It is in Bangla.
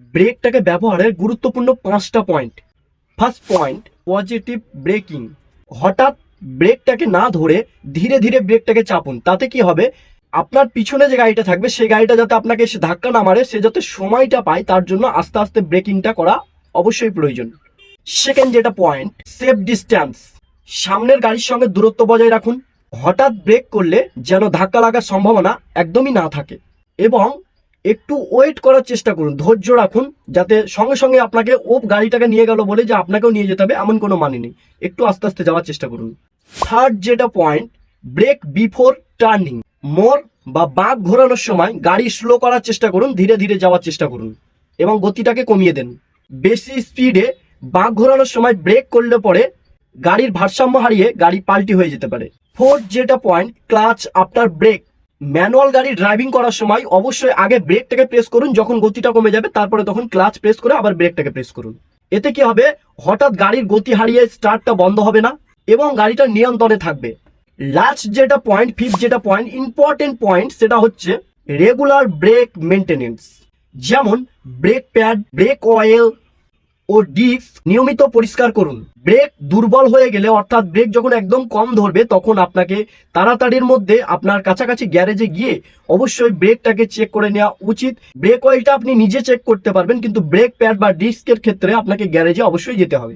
ব্রেকটাকে ব্যবহারের গুরুত্বপূর্ণ পাঁচটা point first point positive braking হঠাৎ ব্রেকটাকে না ধরে ধীরে ধীরে ব্রেকটাকে চাপুন। তাতে কি হবে? আপনার পিছনে যে গাড়িটা থাকবে, সেই গাড়িটা যাতে আপনাকে এসে ধাক্কা না মারে, সে যাতে সময়টা পায়, তার জন্য আস্তে আস্তে ব্রেকিংটা করা অবশ্যই প্রয়োজন। সেকেন্ড যেটা পয়েন্ট সেফ ডিস্ট্যান্স সামনের গাড়ির সঙ্গে দূরত্ব বজায় রাখুন। হঠাৎ ব্রেক করলে যেন ধাক্কা লাগার সম্ভাবনা একদমই না থাকে। এবং একটু ওয়েট করার চেষ্টা করুন, ধৈর্য রাখুন, যাতে সঙ্গে সঙ্গে আপনাকে ও গাড়িটাকে নিয়ে গেল বলে যে আপনাকেও নিয়ে যেতে হবে, এমন কোনো মানে নেই। একটু আস্তে আস্তে যাওয়ার চেষ্টা করুন। থার্ড যেটা পয়েন্ট ব্রেক বিফোর টার্নিং মোর বা বাঁক ঘোরানোর সময় গাড়ি স্লো করার চেষ্টা করুন, ধীরে ধীরে যাওয়ার চেষ্টা করুন এবং গতিটাকে কমিয়ে দেন। বেশি স্পিডে বাঁক ঘোরানোর সময় ব্রেক করলে পরে গাড়ির ভারসাম্য হারিয়ে গাড়ি পাল্টি হয়ে যেতে পারে। ফোর্থ যেটা point clutch after brake manual গাড়ি ড্রাইভিং করার সময় অবশ্যই আগে ব্রেকটাকে প্রেস করুন, যখন গতিটা কমে যাবে, তারপরে তখন ক্লাচ প্রেস করে আবার ব্রেকটাকে প্রেস করুন। এতে কি হবে? হঠাৎ গাড়ির গতি হারিয়ে স্টার্টটা বন্ধ হবে না এবং গাড়িটা নিয়ন্ত্রণে থাকবে। লাস্ট যেটা পয়েন্ট ফিফথ যেটা পয়েন্ট ইম্পর্টেন্ট পয়েন্ট সেটা হচ্ছে রেগুলার ব্রেক মেনটেনেন্স যেমন ব্রেক প্যাড ব্রেক অয়েল ও ডিস্ক নিয়মিত পরিষ্কার করুন। ব্রেক দুর্বল হয়ে গেলে, অর্থাৎ ব্রেক যখন একদম কম ধরবে, তখন আপনাকে তাড়াতাড়ির মধ্যে আপনার কাছাকাছি গ্যারেজে গিয়ে অবশ্যই ব্রেকটাকে চেক করে নেওয়া উচিত। ব্রেক অয়েলটা আপনি নিজে চেক করতে পারবেন, কিন্তু ব্রেক প্যাড বা ডিস্কের ক্ষেত্রে আপনাকে গ্যারেজে অবশ্যই যেতে হবে।